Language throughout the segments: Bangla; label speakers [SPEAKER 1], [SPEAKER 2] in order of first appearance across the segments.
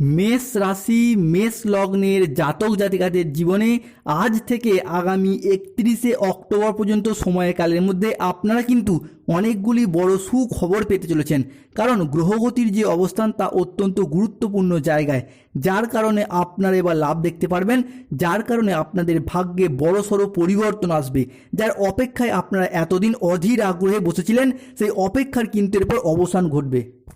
[SPEAKER 1] মেষ রাশি, মেষ লগ্নের জাতক জাতিকাদের জীবনে আজ থেকে আগামী একত্রিশে অক্টোবর পর্যন্ত সময়কালের মধ্যে আপনারা কিন্তু অনেকগুলি বড় সুখবর পেতে চলেছেন। কারণ গ্রহগতির যে অবস্থান তা অত্যন্ত গুরুত্বপূর্ণ জায়গায়। যার কারণে আপনারা এবার লাভ দেখতে পারবেন। যার কারণে আপনাদের ভাগ্যে বড়সড় পরিবর্তন আসবে। যার অপেক্ষায় আপনারা এতদিন অধীর আগ্রহে বসেছিলেন, সেই অপেক্ষার কিন্তু এরপর অবসান ঘটবে।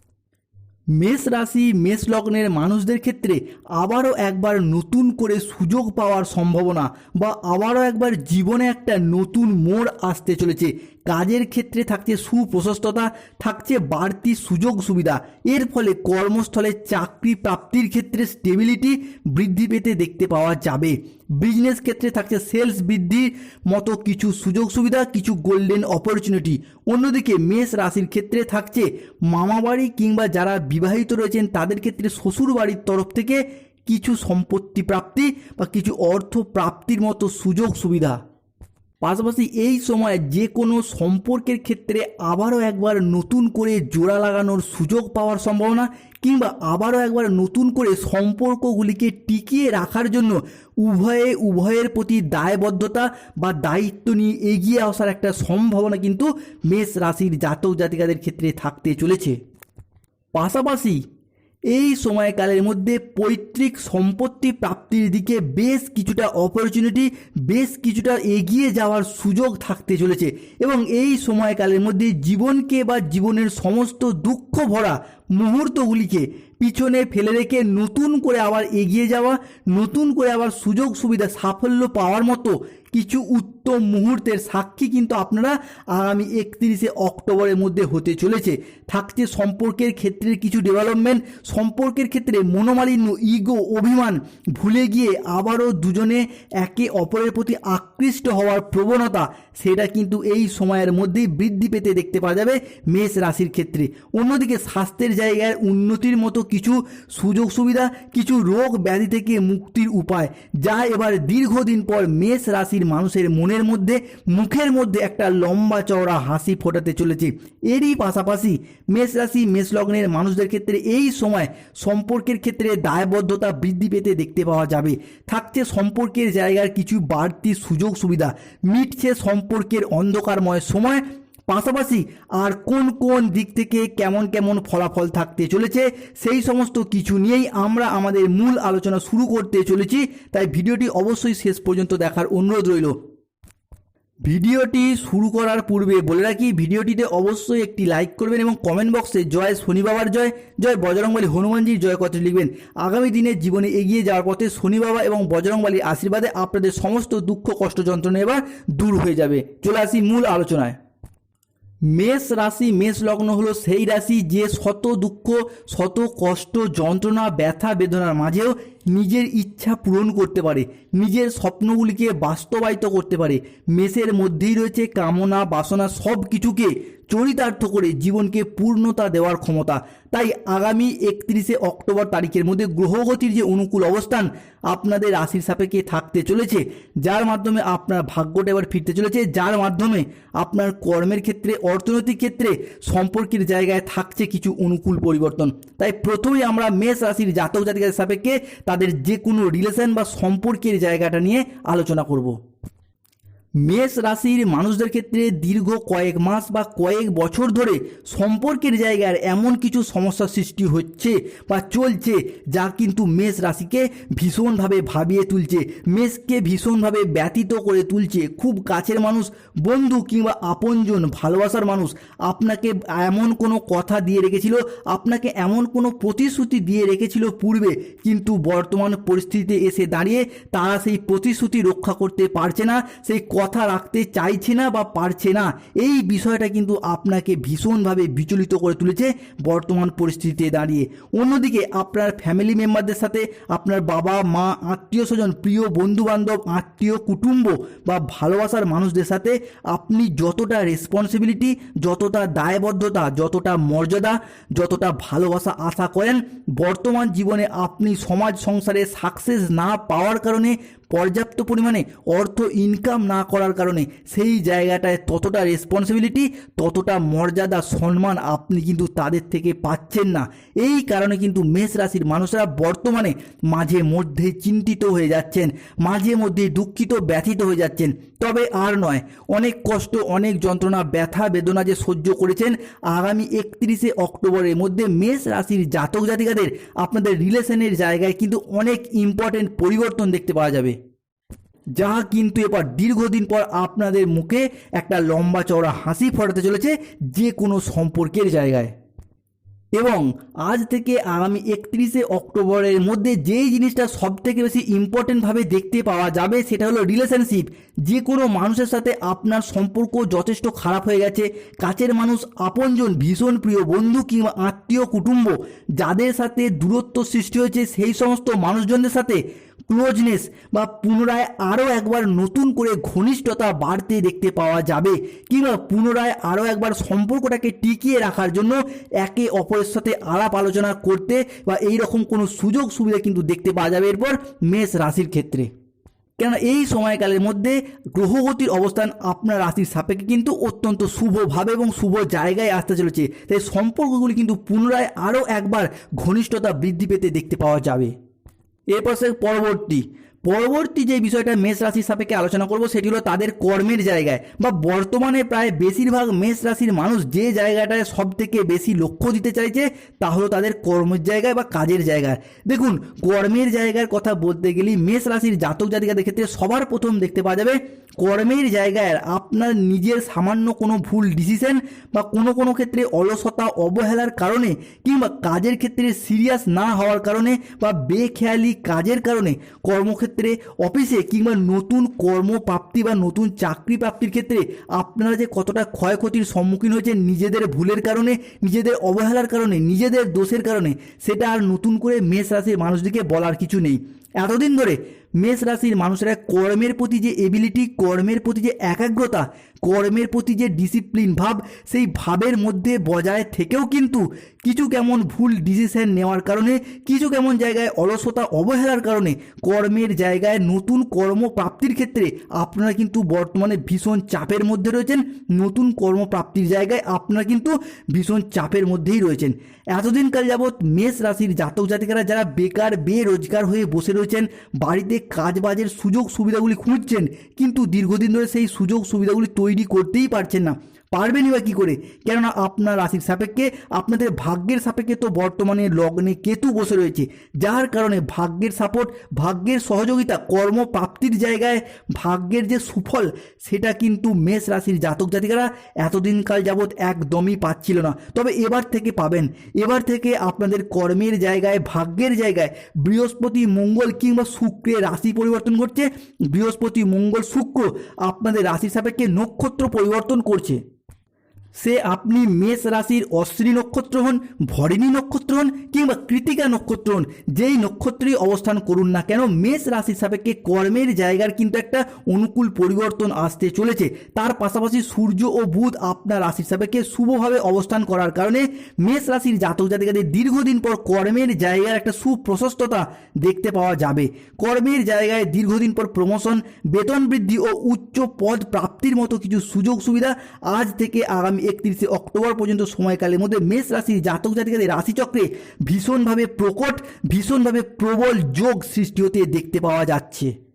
[SPEAKER 1] মেষ রাশি, মেষ লগ্নের মানুষদের ক্ষেত্রে আবারও একবার নতুন করে সুযোগ পাওয়ার সম্ভাবনা বা আবারও একবার জীবনে একটা নতুন মোড় আসতে চলেছে। কাজের ক্ষেত্রে থাকছে সুপ্রশস্ততা, থাকছে বাড়তি সুযোগ সুবিধা। এর ফলে কর্মস্থলে চাকরি প্রাপ্তির ক্ষেত্রে স্টেবিলিটি বৃদ্ধি পেতে দেখতে পাওয়া যাবে। বিজনেস ক্ষেত্রে থাকছে সেলস বৃদ্ধির মতো কিছু সুযোগ সুবিধা, কিছু গোল্ডেন অপরচুনিটি অন্যদিকে মেষ রাশির ক্ষেত্রে থাকছে মামাবাড়ি কিংবা যারা বিবাহিত রয়েছেন, তাদের ক্ষেত্রে শ্বশুর বাড়ির তরফ থেকে কিছু সম্পত্তি প্রাপ্তি বা কিছু অর্থ প্রাপ্তির মতো সুযোগ সুবিধা। পাশাপাশি এই সময় যে কোনো সম্পর্কের ক্ষেত্রে আবারও একবার নতুন করে জোড়া লাগানোর সুযোগ পাওয়ার সম্ভাবনা কিংবা আবারও একবার নতুন করে সম্পর্কগুলিকে টিকিয়ে রাখার জন্য উভয়ে উভয়ের প্রতি দায়বদ্ধতা বা দায়িত্ব নিয়ে এগিয়ে আসার একটা সম্ভাবনা কিন্তু মেষ রাশির জাতক জাতিকাদের ক্ষেত্রে থাকতে চলেছে। পাশাপাশি এই সময়কালের মধ্যে পৈতৃক সম্পত্তি প্রাপ্তির দিকে বেশ কিছুটা অপরচুনিটি বেশ কিছুটা এগিয়ে যাওয়ার সুযোগ থাকতে চলেছে। এবং এই সময়কালের মধ্যে জীবনকে বা জীবনের সমস্ত দুঃখ ভরা মুহূর্তগুলিকে পিছনে ফেলে রেখে নতুন করে আবার এগিয়ে যাওয়া, নতুন করে আবার সুযোগ সুবিধা, সাফল্য পাওয়ার মতো কিছু উত্তম মুহূর্তের সাক্ষী কিন্তু আপনারা আগামী একত্রিশে অক্টোবরের মধ্যে হতে চলেছে। থাকছে সম্পর্কের ক্ষেত্রে কিছু ডেভেলপমেন্ট সম্পর্কের ক্ষেত্রে মনোমালিন্য ইগো অভিমান। ভুলে গিয়ে আবারও দুজনে একে অপরের প্রতি আকৃষ্ট হওয়ার প্রবণতা সেটা কিন্তু এই সময়ের মধ্যেই বৃদ্ধি পেতে দেখতে পাওয়া যাবে মেষ রাশির ক্ষেত্রে। অন্যদিকে স্বাস্থ্যের জায়গায় উন্নতির মতো কিছু সুযোগ সুবিধা, কিছু রোগ ব্যাধি থেকে মুক্তির উপায়, যা এবার দীর্ঘদিন পর মেষ রাশির মানুষের মনের মধ্যে, মুখের মধ্যে একটা লম্বা চওড়া হাসি ফোটাতে চলেছে। এরই পাশাপাশি মেষ রাশি, মেষ লগ্নের মানুষদের ক্ষেত্রে এই সময় সম্পর্কের ক্ষেত্রে দায়বদ্ধতা বৃদ্ধি পেতে দেখতে পাওয়া যাবে। থাকছে সম্পর্কের জায়গার কিছু বাড়তি সুযোগ সুবিধা, মিটছে সম্পর্কের অন্ধকারময় সময়, পাশাপাশি আর কোন কোন দিক থেকে কেমন কেমন ফলাফল থাকতে চলেছে, সেই সমস্ত কিছু নিয়েই আমরা আমাদের মূল আলোচনা শুরু করতে চলেছি। তাই ভিডিওটি অবশ্যই শেষ পর্যন্ত দেখার অনুরোধ রইল। ভিডিওটি শুরু করার পূর্বে বলে রাখি, ভিডিওটিতে অবশ্যই একটি লাইক করবেন এবং কমেন্ট বক্সে জয় শনি বাবার জয় জয় বজরংবলী হনুমানজির জয় কথা লিখবেন। আগামী দিনে জীবনে এগিয়ে যাওয়ার পথে শনি বাবা এবং বজরংবলীর আশীর্বাদে আপনাদের সমস্ত দুঃখ, কষ্ট, যন্ত্রণা এবার দূর হয়ে যাবে। চলে আসি মূল আলোচনায়। মেষ রাশি, মেষ লগ্ন হলো সেই রাশি যে শত দুঃখ, শত কষ্ট, যন্ত্রণা, ব্যথা, বেদনার মাঝেও নিজের ইচ্ছা পূরণ করতে পারে, নিজের স্বপ্নগুলিকে বাস্তবায়িত করতে পারে। মেষের মধ্যেই রয়েছে কামনা, বাসনা সব কিছুকে চরিতার্থ করে জীবনকে পূর্ণতা দেওয়ার ক্ষমতা। তাই আগামী একত্রিশে অক্টোবর তারিখের মধ্যে গ্রহগতির যে অনুকূল অবস্থান আপনাদের রাশির সাপেক্ষে থাকতে চলেছে, যার মাধ্যমে আপনার ভাগ্যটা এবার ফিরতে চলেছে, যার মাধ্যমে আপনার কর্মের ক্ষেত্রে, অর্থনৈতিক ক্ষেত্রে, সম্পর্কের জায়গায় থাকছে কিছু অনুকূল পরিবর্তন। তাই প্রথমেই আমরা মেষ রাশির জাতক জাতিকাদের সাপেক্ষে তাদের যে কোনো রিলেশন বা সম্পর্কের জায়গাটা নিয়ে আলোচনা করব। মেষ রাশির মানুষদের ক্ষেত্রে দীর্ঘ কয়েক মাস বা কয়েক বছর ধরে সম্পর্কের জায়গার এমন কিছু সমস্যা সৃষ্টি হচ্ছে বা চলছে যা কিন্তু মেষ রাশিকে ভীষণভাবে ভাবিয়ে তুলছে। মেষকে ভীষণভাবে ব্যতীত করে তুলছে। খুব কাছের মানুষ, বন্ধু কিংবা আপনজন, ভালোবাসার মানুষ আপনাকে এমন কোনো কথা দিয়ে রেখেছিল, আপনাকে এমন কোনো প্রতিশ্রুতি দিয়ে রেখেছিল পূর্বে, কিন্তু বর্তমান পরিস্থিতিতে এসে দাঁড়িয়ে তারা সেই প্রতিশ্রুতি রক্ষা করতে পারছে না। সেই কথা রাখতে চাইছে না বা পারছে না, এই বিষয়টা কিন্তু আপনাকে ভীষণভাবে বিচলিত করে তুলেছে বর্তমান পরিস্থিতিতে দাঁড়িয়ে। অন্যদিকে আপনার ফ্যামিলি মেম্বারদের সাথে আপনার বাবা, মা, আত্মীয় স্বজন, প্রিয় বন্ধু বান্ধব আত্মীয় কুটুম্ব বা ভালোবাসার মানুষদের সাথে আপনি যতটা রেসপন্সিবিলিটি যতটা দায়বদ্ধতা, যতটা মর্যাদা, যতটা ভালোবাসা আশা করেন, বর্তমান জীবনে আপনি সমাজ সংসারে সাকসেস না পাওয়ার কারণে পর্যাপ্ত পরিমাণে অর্থ ইনকাম না করার কারণে সেই জায়গাটায় ততটা রেসপন্সিবিলিটি ততটা মর্যাদা, সম্মান আপনি কিন্তু তাদের থেকে পাচ্ছেন না। এই কারণে কিন্তু মেষ রাশির মানুষরা বর্তমানে মাঝে মধ্যে চিন্তিত হয়ে যাচ্ছেন, মাঝে মধ্যে দুঃখিত, ব্যথিত হয়ে যাচ্ছেন। তবে আর নয়, অনেক কষ্ট, অনেক যন্ত্রণা, ব্যথা, বেদনা যে সহ্য করেছেন, আগামী একত্রিশে অক্টোবরের মধ্যে মেষ রাশির জাতক জাতিকাদের আপনাদের রিলেশনের জায়গায় কিন্তু অনেক ইম্পর্টেন্ট পরিবর্তন দেখতে পাওয়া যাবে। যা কিন্তু এবার দীর্ঘদিন পর আপনাদের মুখে একটা লম্বা চওড়া হাসি ফোটাতে চলেছে যে কোনো সম্পর্কের জায়গায়। এবং আজ থেকে আগামী একত্রিশে অক্টোবরের মধ্যে যেই জিনিসটা সব থেকে বেশি ইম্পর্টেন্টভাবে দেখতে পাওয়া যাবে সেটা হলো রিলেশনশিপ যে কোনো মানুষের সাথে আপনার সম্পর্ক যথেষ্ট খারাপ হয়ে গেছে, কাছের মানুষ আপনজন, ভীষণ প্রিয় বন্ধু কিংবা আত্মীয়, কুটুম্ব, যাদের সাথে দূরত্ব সৃষ্টি হয়েছে সেই সমস্ত মানুষজনদের সাথে ক্লোজনেস বা পুনরায় আরও একবার নতুন করে ঘনিষ্ঠতা বাড়তে দেখতে পাওয়া যাবে। কিংবা পুনরায় আরও একবার সম্পর্কটাকে টিকিয়ে রাখার জন্য একে অপরের সাথে আলাপ আলোচনা করতে বা এই রকম কোনো সুযোগ সুবিধা কিন্তু দেখতে পাওয়া যাবে এরপর মেষ রাশির ক্ষেত্রে। কেননা এই সময়কালের মধ্যে গ্রহগতির অবস্থান আপনার রাশির সাপেক্ষে কিন্তু অত্যন্ত শুভভাবে এবং শুভ জায়গায় আসতে চলেছে। তাই সম্পর্কগুলি কিন্তু পুনরায় আরও একবার ঘনিষ্ঠতা বৃদ্ধি পেতে দেখতে পাওয়া যাবে। এরপর সে পরবর্তী। পরবর্তী যে বিষয়টা মেষ রাশির সাপেক্ষে আলোচনা করব, সেটি হলো তাদের কর্মের জায়গায়। বা বর্তমানে প্রায় বেশিরভাগ মেষ রাশির মানুষ যে জায়গাটায় সব থেকে বেশি লক্ষ্য দিতে চাইছে, তা হলো তাদের কর্মের জায়গায় বা কাজের জায়গায়। দেখুন, কর্মের জায়গার কথা বলতে গেলে মেষ রাশির জাতক জাতিকাদের ক্ষেত্রে সবার প্রথম দেখতে পাওয়া যাবে, কর্মের জায়গায় আপনার নিজের সামান্য কোনো ভুল ডিসিশন বা কোনো কোনো ক্ষেত্রে অলসতা, অবহেলার কারণে কিংবা কাজের ক্ষেত্রে সিরিয়াস না হওয়ার কারণে বা বেখেয়ালি কাজের কারণে কর্মক্ষেত্রে অফিসে কিংবা নতুন কর্মপ্রাপ্তি বা নতুন চাকরি প্রাপ্তির ক্ষেত্রে আপনারা যে কতটা ক্ষয়ক্ষতির সম্মুখীন হয়েছেন নিজেদের ভুলের কারণে, নিজেদের অবহেলার কারণে, নিজেদের দোষের কারণে, সেটা আর নতুন করে মেষ রাশির মানুষদেরকে বলার কিছু নেই। এতদিন ধরে মেষ রাশির মানুষেরা কর্মের প্রতি যে এবিলিটি কর্মের প্রতি যে একাগ্রতা, কর্মের প্রতি যে ডিসিপ্লিন ভাব, সেই ভাবের মধ্যে বজায় থেকেও কিন্তু কিছু কেমন ভুল ডিসিশন নেওয়ার কারণে, কিছু কেমন জায়গায় অলসতা, অবহেলার কারণে কর্মের জায়গায় নতুন কর্মপ্রাপ্তির ক্ষেত্রে আপনারা কিন্তু বর্তমানে ভীষণ চাপের মধ্যে রয়েছেন। নতুন কর্মপ্রাপ্তির জায়গায় আপনারা কিন্তু ভীষণ চাপের মধ্যেই রয়েছেন। এতদিনকাল যাবৎ মেষ রাশির জাতক জাতিকারা যারা বেকার, বেরোজগার হয়ে বসে রয়েছেন, বাড়িতে কাজবাজের সুযোগ সুবিধাগুলি খুঁজছেন কিন্তু দীর্ঘদিন ধরে সেই সুযোগ সুবিধাগুলি তৈরি করতেই পারছেন না। পারবেনই বা কী করে? কেননা আপনার রাশির সাপেক্ষে, আপনাদের ভাগ্যের সাপেক্ষে তো বর্তমানে লগ্নে কেতু বসে রয়েছে। যার কারণে ভাগ্যের সাপোর্ট, ভাগ্যের সহযোগিতা, কর্মপ্রাপ্তির জায়গায় ভাগ্যের যে সুফল, সেটা কিন্তু মেষ রাশির জাতক জাতিকারা এতদিনকাল যাবৎ একদমই পাচ্ছিল না। তবে এবার থেকে পাবেন। এবার থেকে আপনাদের কর্মের জায়গায়, ভাগ্যের জায়গায় বৃহস্পতি, মঙ্গল কিংবা শুক্রের রাশি পরিবর্তন করছে বৃহস্পতি, মঙ্গল, শুক্র আপনাদের রাশির সাপেক্ষে নক্ষত্র পরিবর্তন করছে। সে আপনি মেষ রাশির অশ্বিনী নক্ষত্র হন, ভরিণী নক্ষত্র হন, কিংবা কৃতিকা নক্ষত্র হন, যেই নক্ষত্রেই অবস্থান করুন না কেন, মেষ রাশির সাপেক্ষে কর্মের জায়গার কিন্তু একটা অনুকূল পরিবর্তন আসতে চলেছে। তার পাশাপাশি সূর্য ও বুধ আপনার রাশির সাপেক্ষে শুভভাবে অবস্থান করার কারণে মেষ রাশির জাতক জাতিকাদের দীর্ঘদিন পর কর্মের জায়গার একটা সুপ্রশস্ততা দেখতে পাওয়া যাবে। কর্মের জায়গায় দীর্ঘদিন পর প্রমোশন বেতন বৃদ্ধি ও উচ্চ পদ প্রাপ্তির মতো কিছু সুযোগ সুবিধা আজ থেকে আগামী একত্রিশে অক্টোবর পর্যন্ত সময়কালের মধ্যে মেষ রাশির জাতক জাতিকাদের রাশিচক্রে ভীষণভাবে প্রকট, ভীষণভাবে প্রবল যোগ সৃষ্টি হতে দেখতে পাওয়া যাচ্ছে।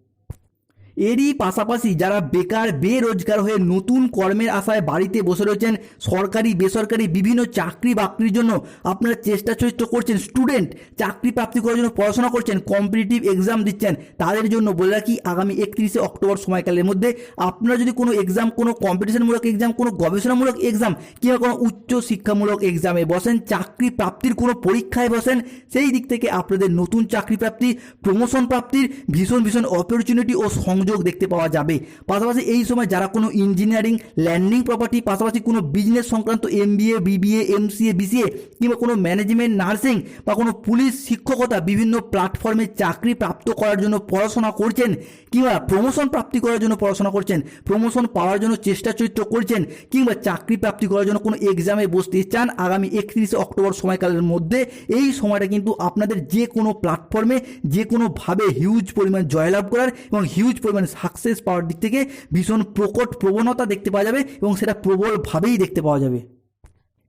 [SPEAKER 1] এরই পাশাপাশি যারা বেকার, বেরোজগার হয়ে নতুন কর্মের আশায় বাড়িতে বসে রয়েছেন, সরকারি, বেসরকারি বিভিন্ন চাকরি বাকরির জন্য আপনারা চেষ্টা চরিত্র করছেন, স্টুডেন্ট চাকরি প্রাপ্তি করার জন্য পড়াশোনা করছেন, কম্পিটিটিভ এক্সাম দিচ্ছেন, তাদের জন্য বলে রাখি আগামী একত্রিশে অক্টোবর সময়কালের মধ্যে আপনারা যদি কোনো এক্সাম, কোনো কম্পিটিশনমূলক এক্সাম, কোনো গবেষণামূলক এক্সাম কিংবা কোনো উচ্চ শিক্ষামূলক এক্সামে বসেন, চাকরি প্রাপ্তির কোনো পরীক্ষায় বসেন, সেই দিক থেকে আপনাদের নতুন চাকরি প্রাপ্তি, প্রমোশন প্রাপ্তির ভীষণ ভীষণ অপরচুনিটি ও সংযোগ সংযোগ দেখতে পাওয়া যাবে। পাশাপাশি এই সময় যারা কোনো ইঞ্জিনিয়ারিং ল্যান্ডিং প্রপার্টি পাশাপাশি কোনো বিজনেস সংক্রান্ত MBA BBA MCA BCA কিংবা কোনো ম্যানেজমেন্ট নার্সিং বা কোনো পুলিশ শিক্ষকতা বিভিন্ন প্ল্যাটফর্মে চাকরি প্রাপ্ত করার জন্য পড়াশোনা করছেন কিংবা প্রমোশন প্রাপ্তি করার জন্য পড়াশোনা করছেন প্রমোশন পাওয়ার জন্য চেষ্টা চরিত্র করছেন কিংবা চাকরি প্রাপ্তি করার জন্য কোনো এক্সামে বসতে চান, আগামী একত্রিশে অক্টোবর সময়কালের মধ্যে এই সময়টা কিন্তু আপনাদের যে কোনো প্ল্যাটফর্মে যে কোনোভাবে হিউজ পরিমাণ জয়লাভ করার এবং হিউজ পরিমাণ সাকসেস পাওয়ার দিক থেকে ভীষণ প্রকট প্রবণতা দেখতে পাওয়া যাবে এবং সেটা প্রবলভাবেই দেখতে পাওয়া যাবে।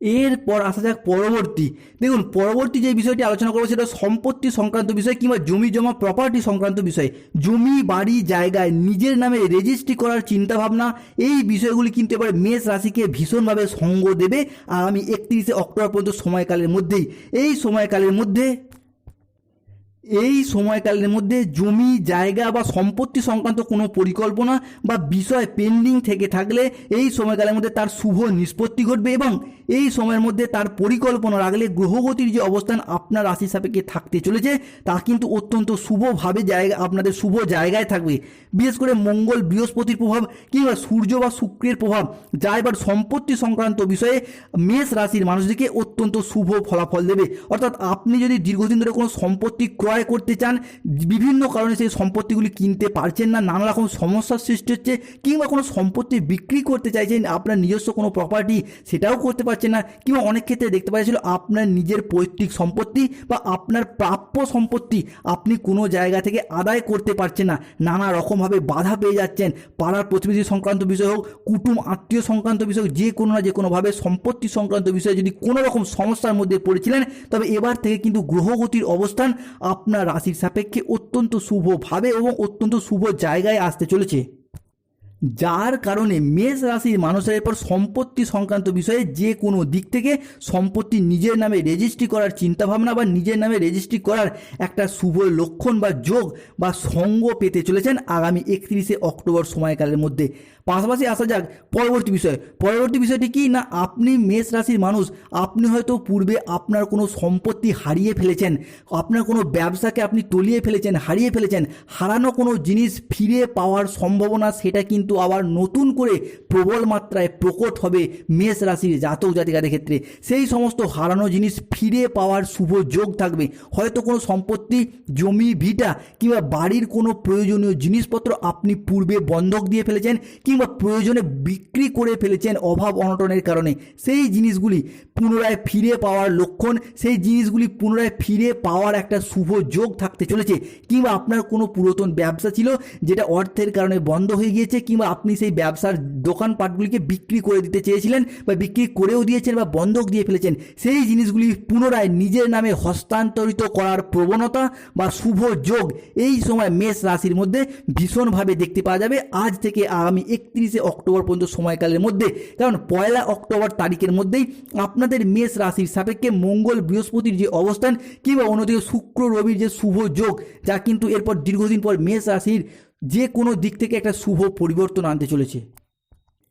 [SPEAKER 1] এরপর আসা যাক পরবর্তী। দেখুন, পরবর্তী যে বিষয়টি আলোচনা করব সেটা সম্পত্তি সংক্রান্ত বিষয় কিংবা জমি জমা প্রপার্টি সংক্রান্ত বিষয়। জমি, বাড়ি, জায়গায় নিজের নামে রেজিস্ট্রি করার চিন্তাভাবনা, এই বিষয়গুলি কিন্তু এবার মেষ রাশিকে ভীষণভাবে সঙ্গ দেবে আগামী একত্রিশে অক্টোবর পর্যন্ত সময়কালের মধ্যেই। এই সময়কালের মধ্যে এই সময়কালের মধ্যে জমি, জায়গা বা সম্পত্তি সংক্রান্ত কোনো পরিকল্পনা বা বিষয় পেন্ডিং থেকে থাকলে এই সময়কালের মধ্যে তার শুভ নিষ্পত্তি ঘটবে এবং এই সময়ের মধ্যে তার পরিকল্পনা রাখলে গ্রহগতির যে অবস্থান আপনার রাশি সাপেক্ষে থাকতে চলেছে, তা কিন্তু অত্যন্ত শুভভাবে জায়গা, আপনাদের শুভ জায়গায় থাকবে। বিশেষ করে মঙ্গল বৃহস্পতির প্রভাব কিংবা সূর্য বা শুক্রের প্রভাব, যা এবার সম্পত্তি সংক্রান্ত বিষয়ে মেষ রাশির মানুষদেরকে অত্যন্ত শুভ ফলাফল দেবে। অর্থাৎ আপনি যদি দীর্ঘদিন ধরে কোনো সম্পত্তি ক্রয় করতে চান, বিভিন্ন কারণে সেই সম্পত্তিগুলি কিনতে পারছেন না, নানা রকম সমস্যার সৃষ্টি হচ্ছে, কিংবা কোনো সম্পত্তি বিক্রি করতে চাইছেন, আপনার নিজস্ব কোনো প্রপার্টি সেটাও করতে পারছেন না, কিংবা অনেক ক্ষেত্রে দেখতে পাচ্ছিল আপনার নিজের পৈতৃক সম্পত্তি বা আপনার প্রাপ্য সম্পত্তি আপনি কোনো জায়গা থেকে আদায় করতে পারছেন না। নানা রকমভাবে বাধা পেয়ে যাচ্ছেন। পাড়ার প্রতিবেশী সংক্রান্ত বিষয় হোক, কুটুম আত্মীয় সংক্রান্ত বিষয় হোক, যে কোনো না যে কোনোভাবে সম্পত্তি সংক্রান্ত বিষয়ে যদি কোনো রকম সমস্যার মধ্যে পড়েছিলেন, তবে এবার থেকে কিন্তু গ্রহগতির অবস্থান আপনার রাশির সাপেক্ষে অত্যন্ত শুভভাবে এবং অত্যন্ত শুভ জায়গায় আসতে চলেছে। যার কারণে মেষ রাশির মানুষের এরপর সম্পত্তি সংক্রান্ত বিষয়ে যে কোনো দিক থেকে সম্পত্তি নিজের নামে রেজিস্ট্রি করার চিন্তাভাবনা বা নিজের নামে রেজিস্ট্রি করার একটা শুভ লক্ষণ বা যোগ বা সঙ্গ পেতে চলেছেন আগামী একত্রিশে অক্টোবর সময়কালের মধ্যে। পাশাপাশি আসা যাক পরবর্তী বিষয়। পরবর্তী বিষয়টি কি? না, আপনি মেষ রাশির মানুষ, আপনি হয়তো পূর্বে আপনার কোনো সম্পত্তি হারিয়ে ফেলেছেন, আপনার কোনো ব্যবসাকে আপনি তলিয়ে ফেলেছেন, হারিয়ে ফেলেছেন, হারানো কোনো জিনিস ফিরে পাওয়ার সম্ভাবনা সেটা কিন্তু আবার নতুন করে প্রবল মাত্রায় প্রকট হবে মেষ রাশির জাতক জাতিকাদের ক্ষেত্রে। সেই সমস্ত হারানো জিনিস ফিরে পাওয়ার শুভ যোগ থাকবে। হয়তো কোনো সম্পত্তি, জমি, ভিটা কিংবা বাড়ির কোনো প্রয়োজনীয় জিনিসপত্র আপনি পূর্বে বন্ধক দিয়ে ফেলেছেন কিংবা প্রয়োজনে বিক্রি করে ফেলেছেন অভাব অনটনের কারণে। সেই জিনিসগুলি পুনরায় ফিরে পাওয়ার লক্ষণ, সেই জিনিসগুলি পুনরায় ফিরে পাওয়ার একটা শুভ যোগ থাকতে চলেছে। কিংবা আপনার কোনো পুরাতন ব্যবসা ছিল যেটা অর্থের কারণে বন্ধ হয়ে গিয়েছে, কিংবা আপনি সেই ব্যবসার দোকানপাটগুলিকে বিক্রি করে দিতে চেয়েছিলেন বা বিক্রি করেও দিয়েছেন বা বন্ধক দিয়ে ফেলেছেন, সেই জিনিসগুলি পুনরায় নিজের নামে হস্তান্তরিত করার প্রবণতা বা শুভ যোগ এই সময় মেষ রাশির মধ্যে ভীষণভাবে দেখতে পাওয়া যাবে। আজ থেকে আগামী একত্রিশে অক্টোবর পর্যন্ত সময়কালের মধ্যে, কারণ পয়লা অক্টোবর তারিখের মধ্যেই আপনাদের মেষ রাশির সাপেক্ষে মঙ্গল বৃহস্পতির যে অবস্থান কিংবা অন্যদিকে শুক্র, রবির যে শুভ যোগ, যা কিন্তু এরপর দীর্ঘদিন পর মেষ রাশির যে কোনো দিক থেকে একটা শুভ পরিবর্তন আনতে চলেছে।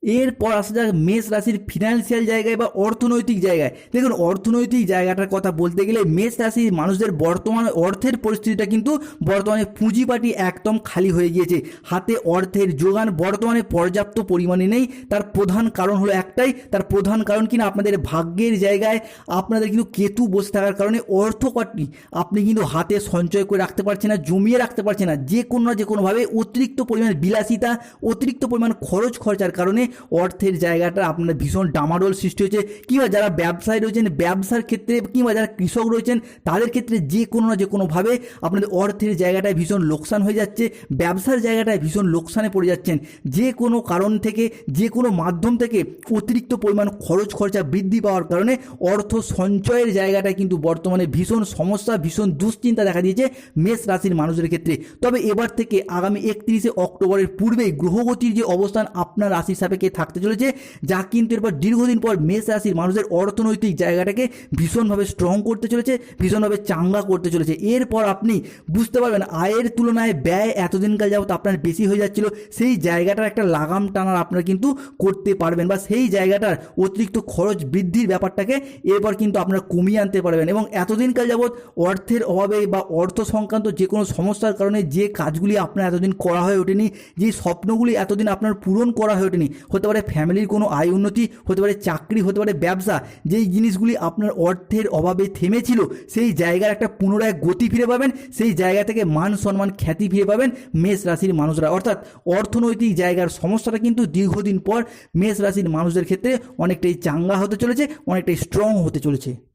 [SPEAKER 1] এরপর আসা যাক মেষ রাশির ফিনান্সিয়াল জায়গায় বা অর্থনৈতিক জায়গায়। দেখুন, অর্থনৈতিক জায়গাটার কথা বলতে গেলে মেষ রাশির মানুষদের বর্তমান অর্থের পরিস্থিতিটা কিন্তু বর্তমানে পুঁজিপাটি একদম খালি হয়ে গিয়েছে। হাতে অর্থের যোগান বর্তমানে পর্যাপ্ত পরিমাণে নেই। তার প্রধান কারণ হলো একটাই, তার প্রধান কারণ কিনা আপনাদের ভাগ্যের জায়গায় আপনাদের কিন্তু কেতু বসে থাকার কারণে অর্থকটি আপনি কিন্তু হাতে সঞ্চয় করে রাখতে পারছেন না, জমিয়ে রাখতে পারছেন না। যে কোনো না যে কোনোভাবে অতিরিক্ত পরিমাণ বিলাসিতা, অতিরিক্ত পরিমাণ খরচ খরচার কারণে অর্থের জায়গাটা আপনার ভীষণ ডামাডোল সৃষ্টি হয়েছে। কিংবা যারা ব্যবসায় রয়েছেন, ব্যবসার ক্ষেত্রে কিংবা যারা কৃষক রয়েছেন, তাদের ক্ষেত্রে যে কোনো না যে কোনোভাবে আপনাদের অর্থের জায়গাটায় ভীষণ লোকসান হয়ে যাচ্ছে, ব্যবসার জায়গাটায় ভীষণ লোকসানে পড়ে যাচ্ছেন। যে কোনো কারণ থেকে, যে কোনো মাধ্যম থেকে অতিরিক্ত পরিমাণ খরচ খরচা বৃদ্ধি পাওয়ার কারণে অর্থ সঞ্চয়ের জায়গাটায় কিন্তু বর্তমানে ভীষণ সমস্যা, ভীষণ দুশ্চিন্তা দেখা দিয়েছে মেষ রাশির মানুষের ক্ষেত্রে। তবে এবার থেকে আগামী একত্রিশে অক্টোবরের পূর্বেই গ্রহগতির যে অবস্থান, আপনার রাশির সাপেক্ষে সাপেক্ষে থাকতে চলেছে, যা কিন্তু এরপর দীর্ঘদিন পর মেষ রাশির মানুষের অর্থনৈতিক জায়গাটাকে ভীষণভাবে স্ট্রং করতে চলেছে, ভীষণভাবে চাঙ্গা করতে চলেছে। এরপর আপনি বুঝতে পারবেন, আয়ের তুলনায় ব্যয় এতদিনকাল যাবত আপনার বেশি হয়ে যাচ্ছিল, সেই জায়গাটার একটা লাগাম টানার আপনারা কিন্তু করতে পারবেন বা সেই জায়গাটার অতিরিক্ত খরচ বৃদ্ধির ব্যাপারটাকে এরপর কিন্তু আপনারা কমিয়ে আনতে পারবেন। এবং এতদিনকাল যাবৎ অর্থের অভাবে বা অর্থ সংক্রান্ত যে কোনো সমস্যার কারণে যে কাজগুলি আপনার এতদিন করা হয়ে ওঠেনি, যে স্বপ্নগুলি এতদিন আপনার পূরণ করা হয়ে ওঠেনি হতে পারে ফ্যামিলির কোনো আয় উন্নতি, হতে পারে চাকরি, হতে পারে ব্যবসা, যেই জিনিসগুলি আপনার অর্থের অভাবে থেমেছিল, সেই জায়গার একটা পুনরায় গতি ফিরে পাবেন, সেই জায়গা থেকে মান সম্মান খ্যাতি ফিরে পাবেন মেষ রাশির মানুষরা। অর্থাৎ অর্থনৈতিক জায়গার সমস্যাটা কিন্তু দীর্ঘদিন পর মেষ রাশির মানুষদের ক্ষেত্রে অনেকটাই চাঙ্গা হতে চলেছে, অনেকটাই স্ট্রং হতে চলেছে।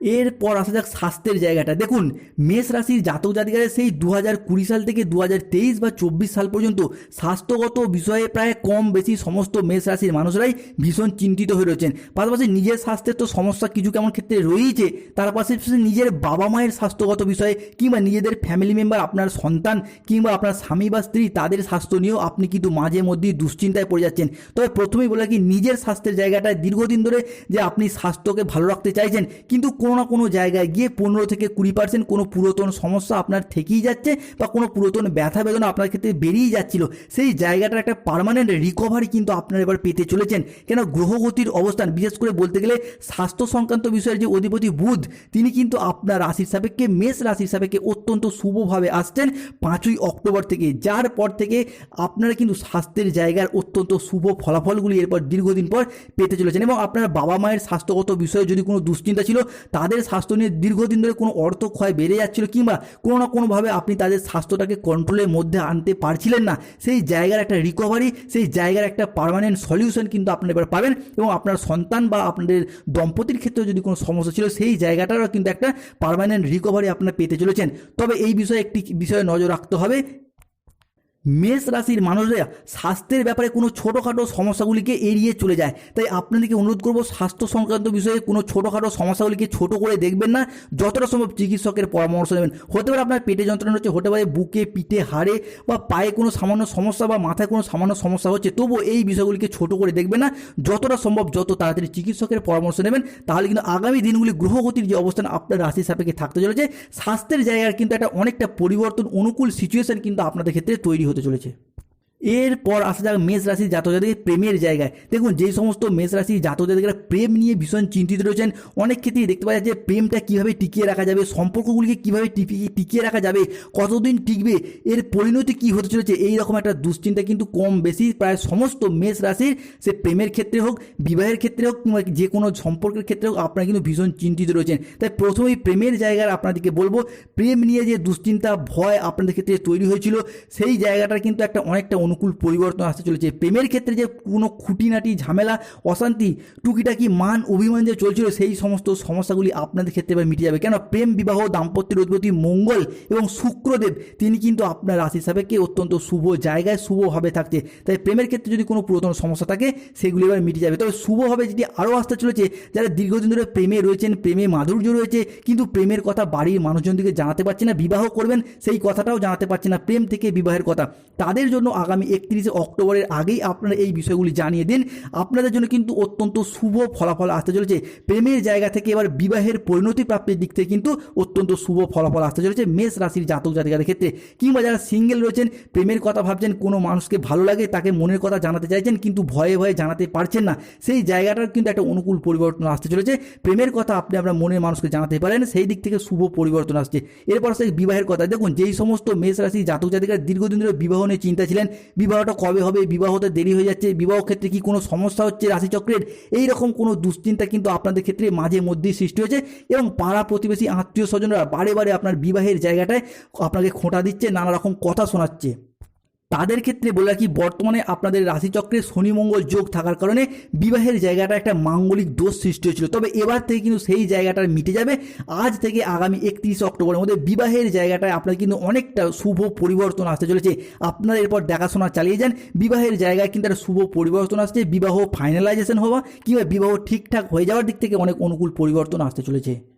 [SPEAKER 1] এরপর আসা যাক স্বাস্থ্যের জায়গাটা। দেখুন, মেষ রাশির জাতক জাতিকারের সেই দু হাজার কুড়ি সাল থেকে দু হাজার তেইশ বা চব্বিশ সাল পর্যন্ত স্বাস্থ্যগত বিষয়ে প্রায় কম বেশি সমস্ত মেষ রাশির মানুষরাই ভীষণ চিন্তিত হয়ে রয়েছেন। পাশাপাশি নিজের স্বাস্থ্যের তো সমস্যা কিছু কেমন ক্ষেত্রে রয়েছে তার পাশাপাশি নিজের বাবা মায়ের স্বাস্থ্যগত বিষয়ে কিংবা নিজেদের ফ্যামিলি মেম্বার আপনার সন্তান কিংবা আপনার স্বামী বা স্ত্রী, তাদের স্বাস্থ্য নিয়েও আপনি কিন্তু মাঝে মধ্যেই দুশ্চিন্তায় পড়ে যাচ্ছেন। তবে প্রথমেই বলে কি নিজের স্বাস্থ্যের জায়গাটায় দীর্ঘদিন ধরে যে আপনি স্বাস্থ্যকে ভালো রাখতে চাইছেন, কিন্তু কোনো না কোনো জায়গায় গিয়ে পনেরো থেকে কুড়ি পার্সেন্ট কোনো পুরাতন সমস্যা আপনার থেকেই যাচ্ছে বা কোনো পুরাতন ব্যথা বেদনা আপনার ক্ষেত্রে বেরিয়ে যাচ্ছিল, সেই জায়গাটার একটা পার্মানেন্ট রিকভারি কিন্তু আপনারা এবার পেতে চলেছেন। কেন গ্রহগতির অবস্থান, বিশেষ করে বলতে গেলে স্বাস্থ্য সংক্রান্ত বিষয়ের যে অধিপতি বুধ, তিনি কিন্তু আপনার রাশির সাপেক্ষে, মেষ রাশির সাপেক্ষে অত্যন্ত শুভভাবে আসছেন পাঁচই অক্টোবর থেকে, যার পর থেকে আপনারা কিন্তু স্বাস্থ্যের জায়গার অত্যন্ত শুভ ফলাফলগুলি এরপর দীর্ঘদিন পর পেতে চলেছেন এবং আপনার বাবা মায়ের স্বাস্থ্যগত বিষয়ে যদি কোনো দুশ্চিন্তা ছিল তাদের স্বাস্থ্য নিয়ে দীর্ঘদিন ধরে কোনো অর্থ ক্ষয় বেড়ে যাচ্ছিল কিংবা কোনো না কোনোভাবে আপনি তাদের স্বাস্থ্যটাকে কন্ট্রোলের মধ্যে আনতে পারছিলেন না। সেই জায়গার একটা রিকভারি সেই জায়গার একটা পারমানেন্ট সলিউশন কিন্তু আপনারা এবার পাবেন এবং আপনার সন্তান বা আপনাদের দম্পতির ক্ষেত্রেও যদি কোনো সমস্যা ছিল, সেই জায়গাটারও কিন্তু একটা পারমানেন্ট রিকভারি আপনারা পেতে চলেছেন। তবে এই বিষয়ে একটি বিষয়ে নজর রাখতে হবে। মেষ রাশির মানুষরা স্বাস্থ্যের ব্যাপারে কোনো ছোটোখাটো সমস্যাগুলিকে এড়িয়ে চলে যায়। তাই আপনাদেরকে অনুরোধ করব স্বাস্থ্য সংক্রান্ত বিষয়ে কোনো ছোটোখাটো সমস্যাগুলিকে ছোট করে দেখবেন না। যতটা সম্ভব চিকিৎসকের পরামর্শ নেবেন। হতে পারে আপনার পেটে যন্ত্রণা হচ্ছে, হতে পারে বুকে পিঠে হাড়ে বা পায়ে কোনো সামান্য সমস্যা বা মাথায় কোনো সামান্য সমস্যা হচ্ছে, তবুও এই বিষয়গুলিকে ছোট করে দেখবেন না। যতটা সম্ভব যত তাড়াতাড়ি চিকিৎসকের পরামর্শ নেবেন, তাহলে কিন্তু আগামী দিনগুলি গ্রহগতির যে অবস্থান আপনার রাশির সাপেক্ষে থাকতে চলেছে, স্বাস্থ্যের জায়গার কিন্তু একটা অনেকটা পরিবর্তন, অনুকূল সিচুয়েশন কিন্তু আপনাদের ক্ষেত্রে তৈরি হতে চলেছে। এরপর আসা যাক মেষ রাশির জাতক জাতিকের প্রেমের জায়গায়। দেখুন, যেই সমস্ত মেষ রাশির জাতক জাতিকেরা প্রেম নিয়ে ভীষণ চিন্তিত রয়েছেন। অনেক ক্ষেত্রেই দেখতে পাওয়া যায় যে প্রেমটা কীভাবে টিকিয়ে রাখা যাবে, সম্পর্কগুলিকে কীভাবে টিকিয়ে রাখা যাবে, কতদিন টিকবে, এর পরিণতি কী হতে চলেছে, এই রকম একটা দুশ্চিন্তা কিন্তু কম বেশি প্রায় সমস্ত মেষ রাশির সে প্রেমের ক্ষেত্রে হোক, বিবাহের ক্ষেত্রে হোক, কিংবা যে কোনো সম্পর্কের ক্ষেত্রে হোক, আপনারা কিন্তু ভীষণ চিন্তিত রয়েছেন। তাই প্রথমেই প্রেমের জায়গায় আপনাদেরকে বলব, প্রেম নিয়ে যে দুশ্চিন্তা, ভয় আপনাদের ক্ষেত্রে তৈরি হয়েছিল, সেই জায়গাটার কিন্তু একটা অনেকটা অনুকূল পরিবর্তন আসতে চলেছে। প্রেমের ক্ষেত্রে যে কোনো খুঁটিনাটি, ঝামেলা, অশান্তি, টুকিটাকি মান অভিমান যে চলছিল, সেই সমস্ত সমস্যাগুলি আপনাদের ক্ষেত্রে এবার মিটে যাবে। কেন? প্রেম, বিবাহ দাম্পত্যের অধিপতি মঙ্গল এবং শুক্রদেব, তিনি কিন্তু আপনার রাশি সাপেক্ষে অত্যন্ত শুভ জায়গায় শুভভাবে থাকছে। তাই প্রেমের ক্ষেত্রে যদি কোনো পুরাতন সমস্যা থাকে, সেগুলি এবার মিটে যাবে। তবে শুভভাবে যেটি আরও আসতে চলেছে, যারা দীর্ঘদিন ধরে প্রেমে রয়েছেন, প্রেমে মাধুর্য রয়েছে, কিন্তু প্রেমের কথা বাড়ির মানুষজনদিকে জানাতে পারছে না, বিবাহ করবেন, সেই কথাটাও জানাতে পারছে না, প্রেম থেকে বিবাহের কথা। তাদের জন্য আগামী একত্রিশে অক্টোবরের আগেই আপনারা এই বিষয়গুলি জানিয়ে দিন। আপনাদের জন্য কিন্তু অত্যন্ত শুভ ফলাফল আসতে চলেছে। প্রেমের জায়গা থেকে এবার বিবাহের পরিণতি প্রাপ্তির দিক থেকে কিন্তু অত্যন্ত শুভ ফলাফল আসতে চলেছে মেষ রাশির জাতক জাতিকাদের ক্ষেত্রে। কিংবা যারা সিঙ্গেল রয়েছেন, প্রেমের কথা ভাবছেন, কোনো মানুষকে ভালো লাগে, তাকে মনের কথা জানাতে চাইছেন, কিন্তু ভয়ে ভয়ে জানাতে পারছেন না, সেই জায়গাটার কিন্তু একটা অনুকূল পরিবর্তন আসতে চলেছে। প্রেমের কথা আপনি আপনার মনের মানুষকে জানাতে পারেন, সেই দিক থেকে শুভ পরিবর্তন আসছে। এরপর সেই বিবাহের কথা দেখুন, যেই সমস্ত মেষ রাশি জাতক জাতিকার দীর্ঘদিন ধরে বিবাহ নিয়ে চিন্তা ছিলেন বিবাহটা কবে হবে বিবাহতে দেরি হয়ে যাচ্ছে, বিবাহ ক্ষেত্রে কি কোনো সমস্যা হচ্ছে রাশিচক্রের? এই রকম কোনো দুশ্চিন্তা কিন্তু আপনাদের ক্ষেত্রে মাঝে মধ্যেই সৃষ্টি হয়েছে এবং পাড়া প্রতিবেশী আত্মীয় স্বজনরা বারে বারে আপনার বিবাহের জায়গাটায় আপনাকে খোঁটা দিচ্ছে, নানা রকম কথা শোনাচ্ছে। তাদের ক্ষেত্রে বলে রাখি বর্তমানে আপনাদের রাশিচক্রে শনি মঙ্গল যোগ থাকার কারণে বিবাহের জায়গাটা একটা মাঙ্গলিক দোষ সৃষ্টি হয়েছিল। তবে এবার থেকে কিন্তু সেই জায়গাটা মিটে যাবে। আজ থেকে আগামী একত্রিশে অক্টোবরের মধ্যে বিবাহের জায়গাটায় আপনার কিন্তু অনেকটা শুভ পরিবর্তন আসতে চলেছে। আপনারা এরপর দেখাশোনা চালিয়ে যান। বিবাহের জায়গায় কিন্তু একটা শুভ পরিবর্তন আসছে। বিবাহ ফাইনালাইজেশন হওয়া কিংবা বিবাহ ঠিকঠাক হয়ে যাওয়ার দিক থেকে অনেক অনুকূল পরিবর্তন আসতে চলেছে।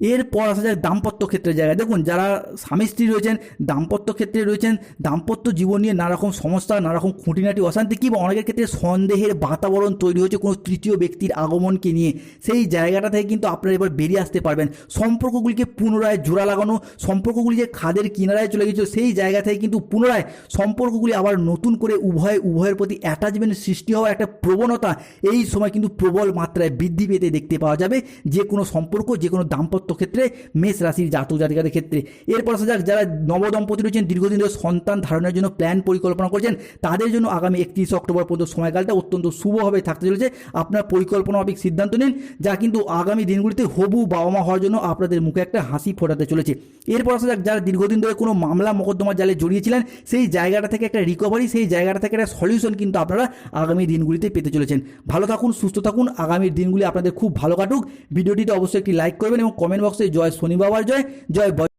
[SPEAKER 1] এরপর আসা যাক দাম্পত্য ক্ষেত্রে জায়গায়। দেখুন, যারা স্বামী স্ত্রী রয়েছেন, দাম্পত্য ক্ষেত্রে রয়েছেন, দাম্পত্য জীবন নিয়ে নানা রকম সমস্যা নানা রকম খুঁটিনাটি, অশান্তি কিংবা অনেকের ক্ষেত্রে সন্দেহের বাতাবরণ তৈরি হয়েছে কোনো তৃতীয় ব্যক্তির আগমনকে নিয়ে। সেই জায়গাটা থেকে কিন্তু আপনারা এবার বেরিয়ে আসতে পারবেন। সম্পর্কগুলিকে পুনরায় জোড়া লাগানো, সম্পর্কগুলি যে খাদের কিনারায় চলে গেছিল সেই জায়গা থেকে কিন্তু পুনরায় সম্পর্কগুলি আবার নতুন করে উভয়, উভয়ের প্রতি অ্যাটাচমেন্ট সৃষ্টি হওয়ার একটা প্রবণতা, এই সময় কিন্তু প্রবল মাত্রায় বৃদ্ধি পেতে দেখতে পাওয়া যাবে। যে কোনো সম্পর্ক, যে কোনো দাম্পত্য ক্ষেত্রে মেষ রাশির জাতক জাতিকাদের ক্ষেত্রে। এরপর আসা যাক, যারা নবদম্পতি রয়েছেন, দীর্ঘদিন ধরে সন্তান ধারণের জন্য প্ল্যান পরিকল্পনা করছেন, তাদের জন্য আগামী একত্রিশে অক্টোবর পর্যন্ত সময়কালটা অত্যন্ত শুভভাবে থাকতে চলেছে। আপনার পরিকল্পনা মাফিক সিদ্ধান্ত নিন, যা কিন্তু আগামী দিনগুলিতে হবু বাবা মা হওয়ার জন্য আপনাদের মুখে একটা হাসি ফোটাতে চলেছে। এরপর আসা যাক, যারা দীর্ঘদিন ধরে কোনো মামলা মোকদ্দমার জালে জড়িয়েছিলেন, সেই জায়গাটা থেকে একটা রিকভারি সেই জায়গাটা থেকে একটা সলিউশন কিন্তু আপনারা আগামী দিনগুলিতে পেতে চলেছেন। ভালো থাকুন, সুস্থ থাকুন, আগামী দিনগুলি আপনাদের খুব ভালো কাটুক। ভিডিওটিতে অবশ্যই একটি লাইক করবেন এবং কমেন্ট বক্সে জয় শনি বাবার জয় জয় বজ-